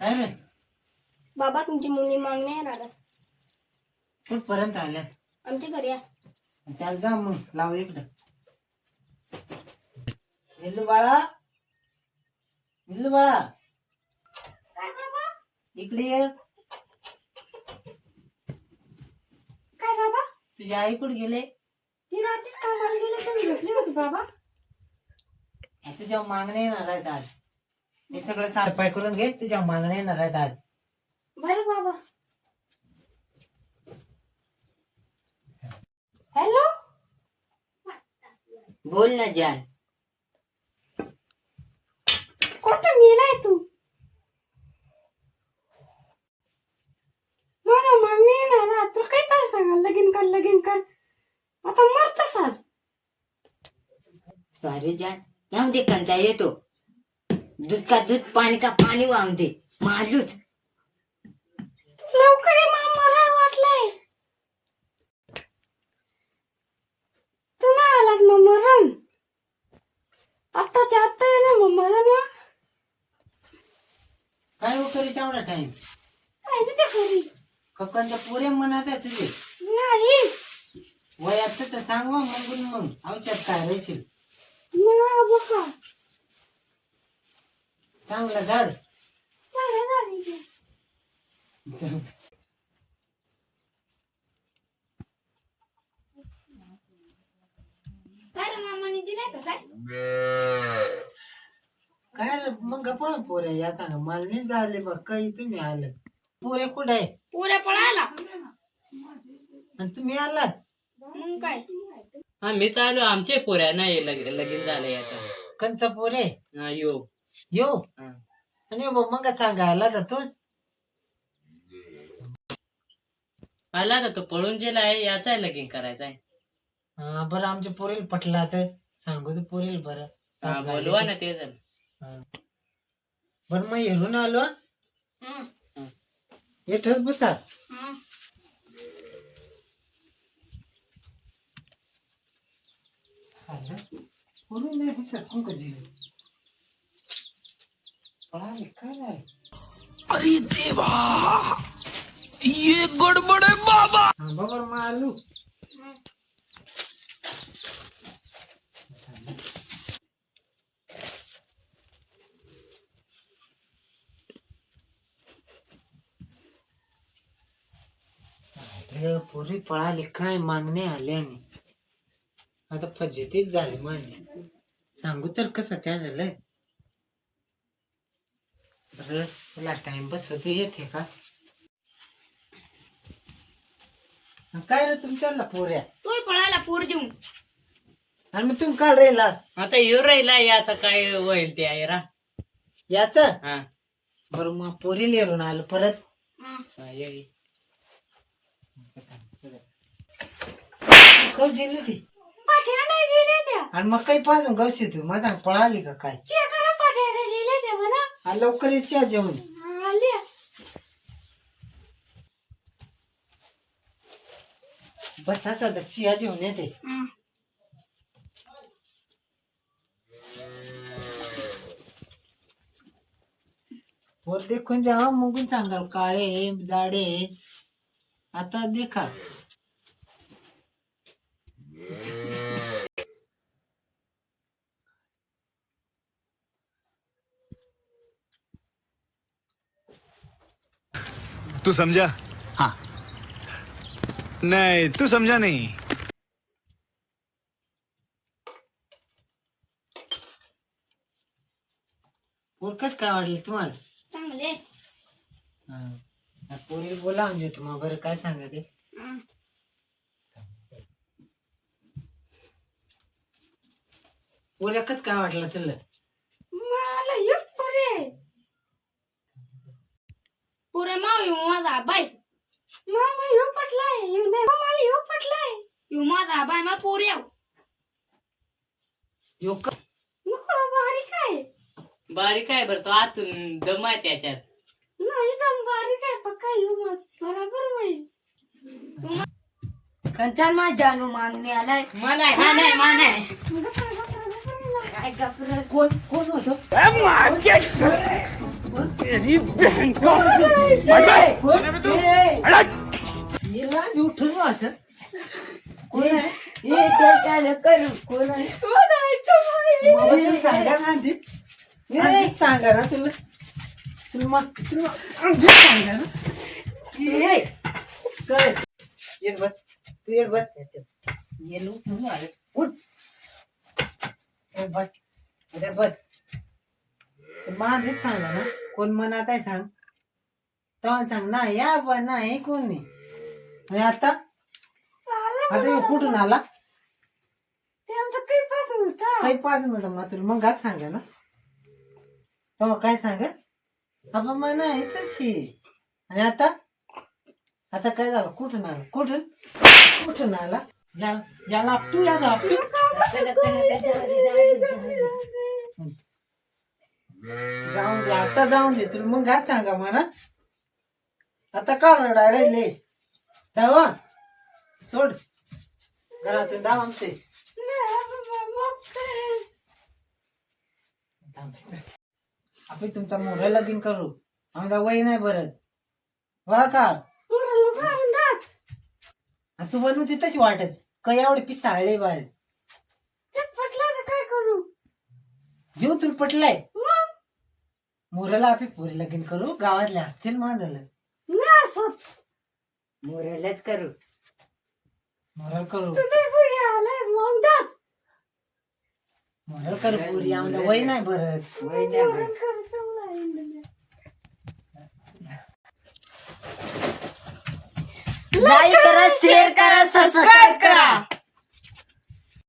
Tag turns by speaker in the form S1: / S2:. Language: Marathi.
S1: काय रे?
S2: बाबा तुमची मुली मागणे आहे राहतात
S1: कुठपर्यंत आल्यात?
S2: आमच्या घरी या.
S1: त्याला जा मग लाव इकडं. निल्लू बाळा. निल्लू बाळा. इकडे ये.
S2: काय बाबा?
S1: तुझी आई कुठे गेले?
S2: ती रात्रीच कामाला गेले तुम्ही झोपली होती बाबा.
S1: तुझ्या मागण्या येणार आहेत आज. हे सगळं साफाई करून घे तुझ्या मागण्या येणार आहेत आज.
S2: बरं बाबा. हॅलो?
S3: बोल ना जान.
S2: कुठं मेलाय तू? माझा मागणी येणार ना तुला काही काय सांगा लगीन कर लगीन कर. आता मरतस आज.
S3: सॉरी जान दे कंचा येतो. दूध का दूध पाणी का पाणी वाहून दे. मारलूच
S2: तू लवकर ये मला मराय वाटलंय. तू नाही आलास मग मरण आत्ताच्या आत्ता ये ना मग मरण वा
S1: काय हो करी तेवढा टाइम
S2: काय तिथे घरी
S1: कक्कांच्या पुरे मनात आहे तुझे.
S2: नाही.
S1: वयाच सांग हो, मग. मग आमच्यात काय राहशील?
S2: मला बघा
S1: चांगलं झाड.
S2: काय
S1: मग गप्पा पोऱ्या या सांगा मला नाही झाले बघ काही तुम्ही आलं. पोरे कुठे आहे?
S2: पुऱ्या पळायला.
S1: आणि तुम्ही आलात?
S2: मग काय?
S4: हा मी चालू आमचे पोऱ्या नाही लग- लगीन झालं याचा.
S1: कंच पोरे
S4: हा यो.
S1: यो.
S4: हा.
S1: आणि मग मग सांगायला जातोच
S4: आला का तो? पळून गेला आहे याचा आहे लगीन करायचा आहे.
S1: हा, बरं आमच्या पोरील पटला तर सांगू तर पोरील बरं.
S4: हा,
S1: सांगा
S4: बोलवा
S1: आले
S4: ना
S1: तर.
S4: ते जण.
S1: हा. बरं मग हेरून आलो.
S2: हं,
S1: येठच बसा.
S2: हं.
S1: झालं. पोरी नाही दिसत कुंक जीव पळाले काय? नाही हा बाबा. मग आलू. अरे, पोरी पळाली काय मागणे आल्याने आता फजितीच झाली माझी. सांगू तर कसं त्या झालंय? बरं तुला टाइमपास होते येते का? काय रे तुमच्याला पोऱ्या?
S2: तोय पळायला पोर देऊन
S1: आणि मग तुम्ही काल राहिला?
S4: आता यो राहिला याचा काय होईल ते आहे रा.
S1: याच?
S4: हा.
S1: बरं मग पोरी लिरून आलो परत.
S2: हं.
S4: ये, ये.
S1: कव जिल्ली ती.
S2: त्या.
S1: आणि मग काही पाहून गवशी तू माझा पळाली का काय? आ, लवकर येते जेवण बस असा चिया जेवण येते
S2: हं.
S1: वर देखून जेव्हा मुगून सांगाल काळे जाडे. आता देखा.
S5: तू समझा. हाँ. नहीं तू समझा नहीं.
S1: पोरकच काय वाटलं तुम्हाला?
S2: चांगले.
S1: हा. पोरीला बोला म्हणजे तुम्हाला बरं काय सांगा ते?
S2: हं.
S1: पोऱ्याकच काय वाटलं तुला
S2: मला एक पुरे पुरे माव येऊ माझा बाय मला येऊ पटलाय येऊ नाही. मला येऊ पटलाय. येऊ माझा बाय मला पुरे
S1: यो क-
S2: नको बारीक आहे.
S4: बारीक आहे बरं तो आतून दम आहे त्याच्यात.
S2: नाही दम बारीक आहे पक्का येऊ मग. बरोबर होईल.
S3: कंचा मा जानू मागणे आलाय
S4: मला हा नाही मा
S3: काय घाबरत?
S1: कोण कोण होतो? उठून वाटत कोण सांगा ना आधीच सांगा ना तुला तुला मग तुला आधीच सांगा ना
S3: हे,
S1: येड बस तू येड बस ये उठून आले उठ बस अरे बस मग सांगा ना. कोण मनात आहे सांग. तेव्हा सांग ना या बा नाही कोण? नाही आणि आता? आता कुठून आला?
S2: ते आमचं काही पासून होता.
S1: काही पाच मिनिटं मग तुला मग गात सांगा ना. तेव्हा काय सांगा? बाबा मन आहे तशी. आणि आता? आता काय झालं? कुठून आला? कुठून? कुठून आला? याला याला आपटू याला आपटू जाऊन दे आता जाऊन दे तुला मग गात सांगा मला? आता का रडाय राहिले? धावा सोड. घरातून धाव आमचे. आपण तुमचा मोठा लगीन करू. आमचा वय नाही भरत. वा का? तू बनवते तशी वाटच काही एवढे पिसाळले बाहेर घेऊ तुला पटलाय. मोराला आपण पुरे लगीन करू गावातले असतील माझं
S2: नाही असं
S3: मोरालाच करू.
S1: मोराल करू.
S2: तुम्ही पुढे आलाय मग दाच
S1: मोराल करू पुरी आमचा वय नाही भरत.
S3: वय नाही बरं. लाईक करा शेअर करा सबस्क्राईब करा.